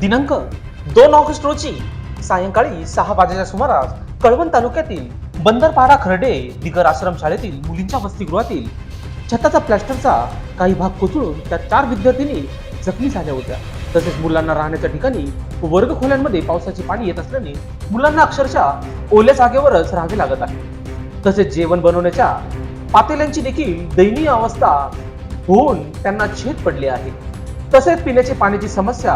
दिनांक दोन ऑगस्ट रोजी सायंकाळी सहा वाजेच्या सुमारास कळवण तालुक्यातील बंदरपारा खर्डे दिगर आश्रम शाळेतील मुलींच्या वसतिगृहातील छताचा प्लॅस्टरचा काही भाग कोसळून त्या चार विद्यार्थिनी जखमी झाल्या होत्या. तसेच मुलांना राहण्याच्या ठिकाणी वर्ग खोल्यांमध्ये पावसाचे पाणी येत असल्याने मुलांना अक्षरशः ओल्या जागेवरच राहावे लागत आहे. तसेच जेवण बनवण्याच्या पातेल्यांची देखील दयनीय अवस्था होऊन त्यांना छेद पडले आहे. तसेच पिण्याची पाण्याची समस्या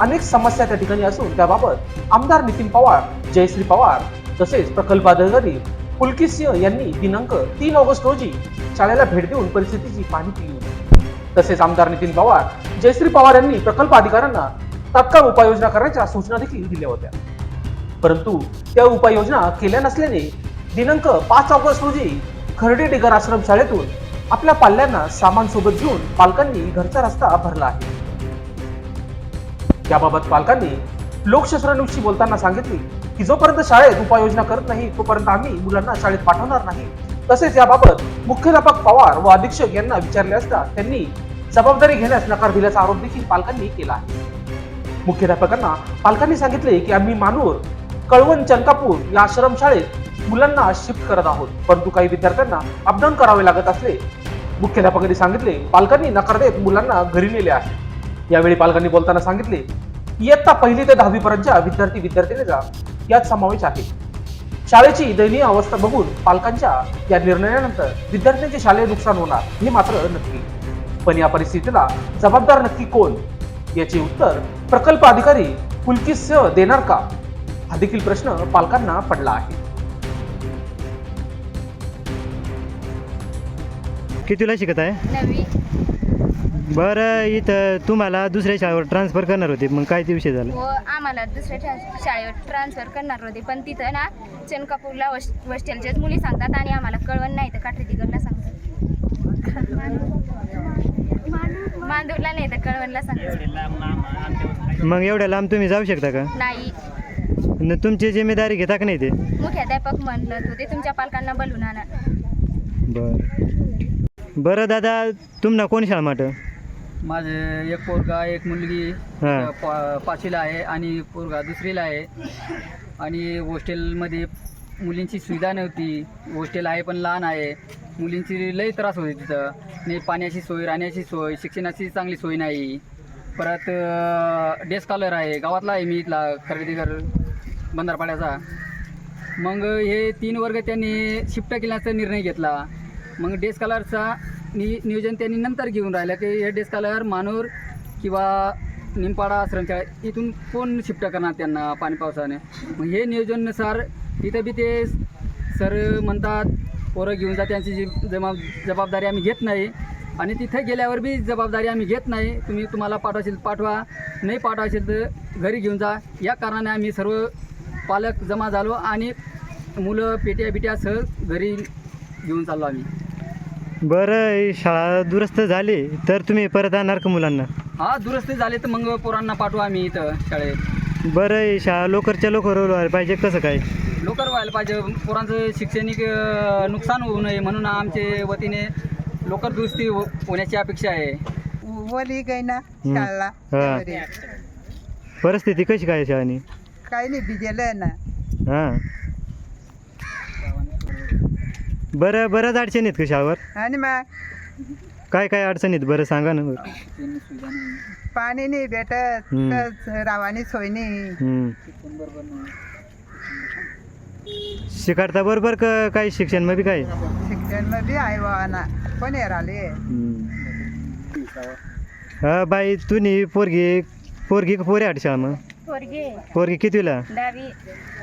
अनेक समस्या त्या ठिकाणी असून त्याबाबत आमदार नितीन पवार जयश्री पवार तसेच प्रकल्प अधिकारी पुलकित सिंह यांनी दिनांक तीन ऑगस्ट रोजी शाळेला भेट देऊन परिस्थितीची पाहणी केली. होती तसेच आमदार नितीन पवार जयश्री पवार यांनी प्रकल्प अधिकाऱ्यांना तात्काळ उपाययोजना करण्याच्या सूचना देखील दिल्या होत्या. परंतु त्या उपाययोजना केल्या नसल्याने दिनांक पाच ऑगस्ट रोजी खर्डे डिगर आश्रम शाळेतून आपल्या पाल्यांना सामान सोबत घेऊन पालकांनी घरचा रस्ता भरला आहे. याबाबत पालकांनी लोकशास्त्रानुषी बोलताना सांगितले की जोपर्यंत शाळेत उपाययोजना करत नाही तोपर्यंत आम्ही मुलांना शाळेत पाठवणार नाही. तसेच याबाबत मुख्याध्यापक पवार व अधीक्षक यांना विचारले असता त्यांनी जबाबदारी घेण्यास नकार दिल्याचा आरोप देखील पालकांनी केला आहे. मुख्याध्यापकांना पालकांनी सांगितले की आम्ही मानूर कळवण चंकापूर या आश्रमशाळेत मुलांना शिफ्ट करत आहोत परंतु काही विद्यार्थ्यांना अपडाऊन करावे लागत असले. मुख्याध्यापकांनी सांगितले पालकांनी नकार देत मुलांना घरी नेले आहे. यावेळी पालकांनी बोलताना सांगितले इयत्ता पहिली ते दहावी पर्यंतच्या विद्यार्थी विद्यार्थिनीचा यात समावेश आहे. शाळेची दयनीय अवस्था बघून पालकांच्या या निर्णयानंतर विद्यार्थ्यांचे शालेय नुकसान होणार हे मात्र नक्की. पण या परिस्थितीला जबाबदार नक्की कोण? याचे उत्तर प्रकल्प अधिकारी पुलकित सिंह देणार का? हा देखील प्रश्न पालकांना पडला आहे. कितीला शिकत आहे? नवी बरं इथं तुम्हाला दुसऱ्या शाळेवर ट्रान्सफर करणार होते मग काय ते विषय झाला? व आम्हाला दुसऱ्या शाळेवर ट्रान्सफर करणार होते पण तिथं ना चेनकापूरला हॉस्टेलच्याच मुली सांगतात आणि आम्हाला कळवण नाही तर काठीतिकडला सांगतात. मांदूरला नाही तर कळवणला सांगतात. मग एवढ्या लांब तुम्ही जाऊ शकता का? नाही. न तुमची जिम्मेदारी घेता का नाही ते? मुख्याध्यापक म्हणलं होते तुमच्या पालकांना बोलून आणा. बरं. बरं दादा तुम्हाला कोण शाळा माट माझे एक पोरगा एक मुलगी हा. पा पाचवीला आहे आणि पोरगा दुसरीला आहे. आणि हॉस्टेलमध्ये मुलींची सुविधा नव्हती. हॉस्टेल आहे पण लहान आहे. मुलींची लई त्रास होते तिथं. आणि पाण्याची सोय राहण्याची सोय शिक्षणाची चांगली सोय नाही. परत डे स्कॉलर आहे. गावातला आहे मी इथला खरेदीकर बंधारपाड्याचा. मग हे तीन वर्ग त्यांनी शिफ्ट केल्याचा निर्णय घेतला. मग डे स्कॉलरचा नि नियोजन त्यांनी नंतर घेऊन राहिलं की हे डे स्कॉलर मानूर किंवा निमपाडा आश्रमच्या इथून कोण शिफ्ट करणार त्यांना पाणी पावसाने? मग हे नियोजनानुसार तिथं बी ते सर म्हणतात पोरं घेऊन जा त्यांची जी जमा जबाबदारी आम्ही घेत नाही. आणि तिथे गेल्यावर बी जबाबदारी आम्ही घेत नाही. तुम्ही तुम्हाला पाठवाशील पाठवा. नाही पाठवाशील तर घरी घेऊन जा. या कारणाने आम्ही सर्व पालक जमा झालो आणि मुलं पेट्या बिट्या सह घरी घेऊन चाललो आम्ही. बरं ही शाळा दुरुस्त झाली तर तुम्ही परत आणणार का मुलांना? हा दुरुस्त झाले तर मग पोरांना पाठवू आम्ही इथं शाळेत. बरं ही शाळा लोकरच्या लोकर व्हायला पाहिजे कसं काय? लवकर व्हायला पाहिजे. पोरांचं शैक्षणिक अं, नुकसान होऊ नये म्हणून आमच्या वतीने लवकर दुरुस्ती हो- होण्याची अपेक्षा आहे. वली गई ना शाळा हा. परिस्थिती कशी काय शाळानी? काही नाही भिजेलं ना. हां. बरं बऱ्याच अडचणी आहेत का शाळेवर? आणि मग काय काय अडचणीत बरं सांगा ना. बरं पाणी नाही भेटत हम्म. रावानी सोय नाही. हम्म. शिकाडता बरोबर का काही शिक्षणमध्ये काय शिक्षणमध्ये आहे ना. कोण राहिले हा बाई तुम्ही पोरगी पोरगी का पोरी आठ शाळा मग? पोरगे पोरगी कितवीला दहावी.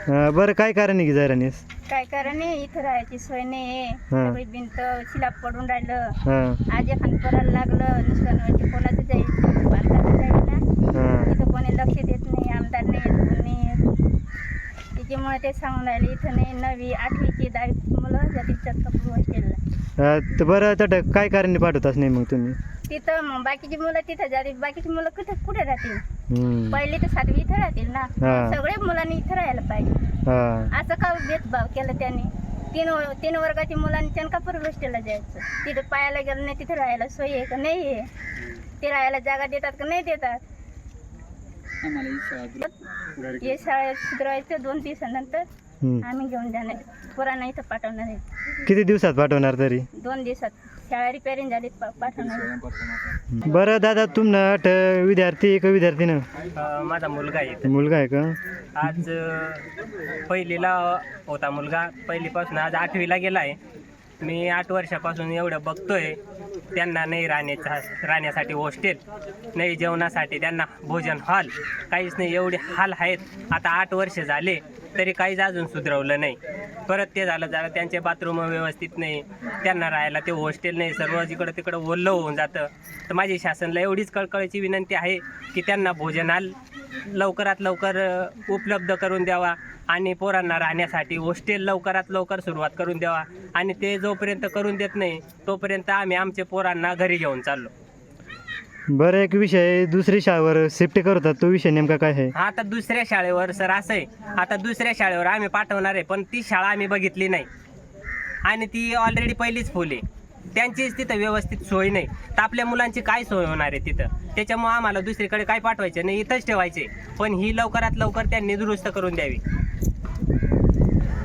हा, बरं काय कारण आहे की जरानीस काय कारण नाही इथं राहायची सोय नाही हा. सगळी भिंत शिलाप पडून राहिलं. हां. आज एखाद लागलं नुकसान व्हायचे कोणाचं जाईल ना? हां. इथं कोणी लक्ष देत नाही आमदार नाही कोण नाही त्याच्यामुळे ते सांगून राहिले इथं नाही नवी आठवीची दहावी मुलं जातील चक्कपूर हॉस्टेलला हा, तर बरं तर काय कारण पाठवताच नाही मग तुम्ही? तिथं मग बाकीची मुलं तिथं जातील बाकीची मुलं कुठे कुठे राहतील? हम्म. पहिली तर सातवी इथं राहतील ना? हा. सगळ्या मुलांनी इथं राहायला पाहिजे. हा. असं का भेदभाव केला त्यांनी? तीन व- तीन वर्गाची मुलांनी चनकापूर हॉस्टेलला जायचं? तिथं पायाला गेलं नाही तिथं राहायला सोय आहे का? नाही आहे. ते राहायला जागा देतात का? नाही देतात. आम्हाला ही शाळा दुरुस्त हे शाळेत सुधारायचं दोन दिवसानंतर. आम्ही घेऊन जाणार पोरांना इथं पाठवणार आहे. किती दिवसात पाठवणार तरी? दोन दिवसात. शाळा रिपेअरिंग झाली पा- पाठवणार आहे. बरं दादा तुम्हाला अट विद्यार्थी का विद्यार्थीनं? अ, माझा मुलगा आहे इथं. मुलगा आहे का? आज अ, पहिलीला होता मुलगा. पहिलीपासून आज आठवीला गेला आहे. मी आठ वर्षापासून एवढं बघतोय त्यांना नाही राहण्याचा राहण्यासाठी हॉस्टेल नाही जेवणासाठी त्यांना भोजन हॉल काहीच नाही एवढे हाल आहेत. आता आठ वर्ष झाले तरी काहीच अजून सुधरवलं नाही. परत ते झालं झालं त्यांचे बाथरूम व्यवस्थित नाही. त्यांना राहायला ते हॉस्टेल नाही सर्व जिकडं तिकडं ओल्लं होऊन जातं. तर माझी शासनाला एवढीच कळकळीची विनंती आहे की त्यांना भोजन हाल लवकरात लवकर उपलब्ध करून द्यावा. आणि पोरांना राहण्यासाठी हॉस्टेल लवकरात लवकर सुरुवात करून द्यावा. आणि ते जोपर्यंत करून देत नाही तोपर्यंत आम्ही आमचे पोरांना घरी घेऊन चाललो. बरं एक विषय दुसरी शाळेवर शिफ्ट करतात तो विषय नेमका काय आहे? आता दुसऱ्या शाळेवर सर असं आहे. आता दुसऱ्या शाळेवर आम्ही पाठवणार आहे पण ती शाळा आम्ही बघितली नाही. आणि ती ऑलरेडी पहिलीच फुल आहे. त्यांचीच तिथं व्यवस्थित सोय नाही. तर आपल्या मुलांची काय सोय होणार आहे तिथं? त्याच्यामुळं आम्हाला दुसरीकडे काय पाठवायचे नाही इथंच ठेवायचे. पण ही लवकरात लवकर त्यांनी दुरुस्त करून द्यावी.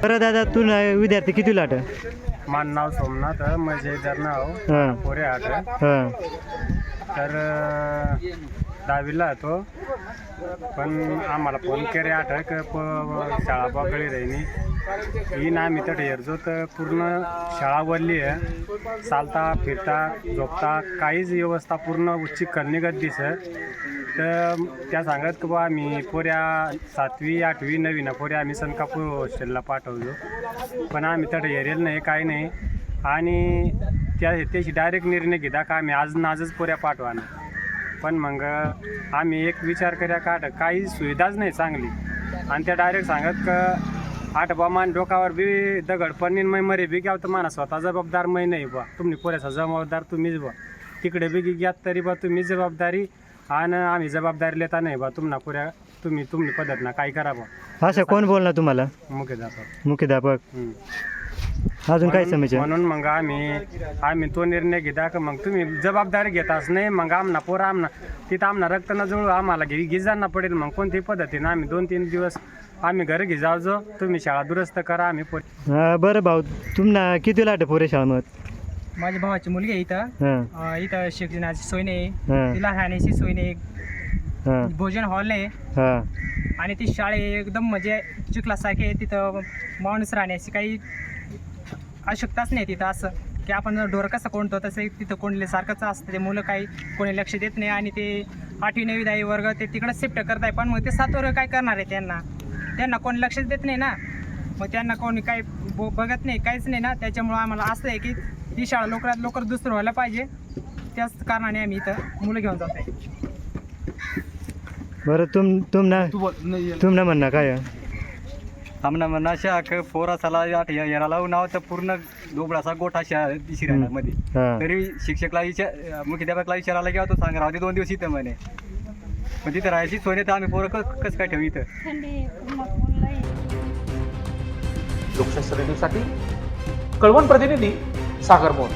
बरं दादा तू ना विद्यार्थी किती लाट? माझं नाव सोमनाथ मजेदार नाव हां. पोरे आठ हां. तर दहावीला होतो. पण आम्हाला फोन केले आठ प- शाळा पकडी राहिली. ही ना आम्ही तर हेरजो तर पूर्ण शाळा वरली आहे. चालता फिरता झोपता काहीच व्यवस्था पूर्ण उच्ची करणे दिस तर त्या सांगत की बा आम्ही पोऱ्या सातवी आठवी नवीन पोऱ्या आम्ही सनकापूर हॉस्टेलला पाठवलो. पण आम्ही तर हेरेल नाही काही नाही. आणि त्या त्याशी डायरेक्ट निर्णय घेता का आम्ही आज ना आजच पोऱ्या पाठवाना. पण मग आम्ही एक विचार करा आठ काही सुविधाच नाही चांगली. आणि त्या डायरेक्ट सांगत का आठ बा मान डोकावर बी दगड पण मी मरे बी घ्याव तर माना स्वतः जबाबदार मै नाही बा. तुम्ही पोऱ्याचा जबाबदार तुम्हीच बा. तिकडे बी घ्यात तरी बा तुम्ही जबाबदारी. आणि आम्ही जबाबदारी लेता नाही बा. तुम्हाला पुऱ्या तुम्ही तुम्ही पद्धत ना काय करा बा. असं कोण बोलणार तुम्हाला? मुख्याध्यापक मुख्याध्यापक अजून काय समस्या? म्हणून मग आम्ही आम्ही तो निर्णय घेता का मग तुम्ही जबाबदारी घेताच नाही मग आमना पोरं आमना तिथं आमना रक्त न जुळू आम्हाला घे गिजांना पडेल मग कोणत्याही पद्धतीनं आम्ही दोन तीन दिवस आम्ही घरी घे जाऊ जो तुम्ही शाळा दुरुस्त करा आम्ही पोर बरं भाऊ तुम्हाला किती लाट पोरे शाळेमध्ये माझ्या भावाची मुलगी आहे इथं. हां. अं, इथं शिक्षणाची सोय नाही. हां. तिला राहण्याची सोय नाही. हां. भोजन हॉल नाही. हां. आणि ती शाळे एकदम म्हणजे चिखलासारखे आहे. तिथं माणूस राहण्याची काही आवश्यकताच नाही तिथं असं की आपण ढोर कसं कोणतो तसं तिथं कोंडल्यासारखंच असतं. ते मुलं काही कोणी लक्ष देत नाही आणि ते आठवी नववी दहावी वर्ग ते तिकडं शिफ्ट करताय पण मग ते सात वर्ग काय करणार आहे त्यांना? त्यांना कोणी लक्षच देत नाही ना. मग त्यांना कोणी काही ब- बघत नाही काहीच नाही ना. त्याच्यामुळं आम्हाला असं आहे की ही शाळा लवकरात लवकर दुसरं व्हायला पाहिजे. त्याच कारणाने आम्ही इथं मुलं घेऊन जातो आहे बरं तुम तुमना तुमना म्हणणं काय? आमना म्हणा शाख पोरा साला आठ येरा लावून नाव तर पूर्ण दोबडाचा गोठा शा दिशी राहणार मध्ये. हां. तरी शिक्षकला विचार मुख्याध्यापकला विचारायला गेला तो सांग राहू दे दोन दिवस इथं म्हणे. पण तिथं राहायची सोय नाही तर आम्ही पोरं क- कसं काय ठेवू इथं? थंडी मग मुलं लोकशाही न्यूजसाठी कळवण प्रतिनिधी सागर मोर.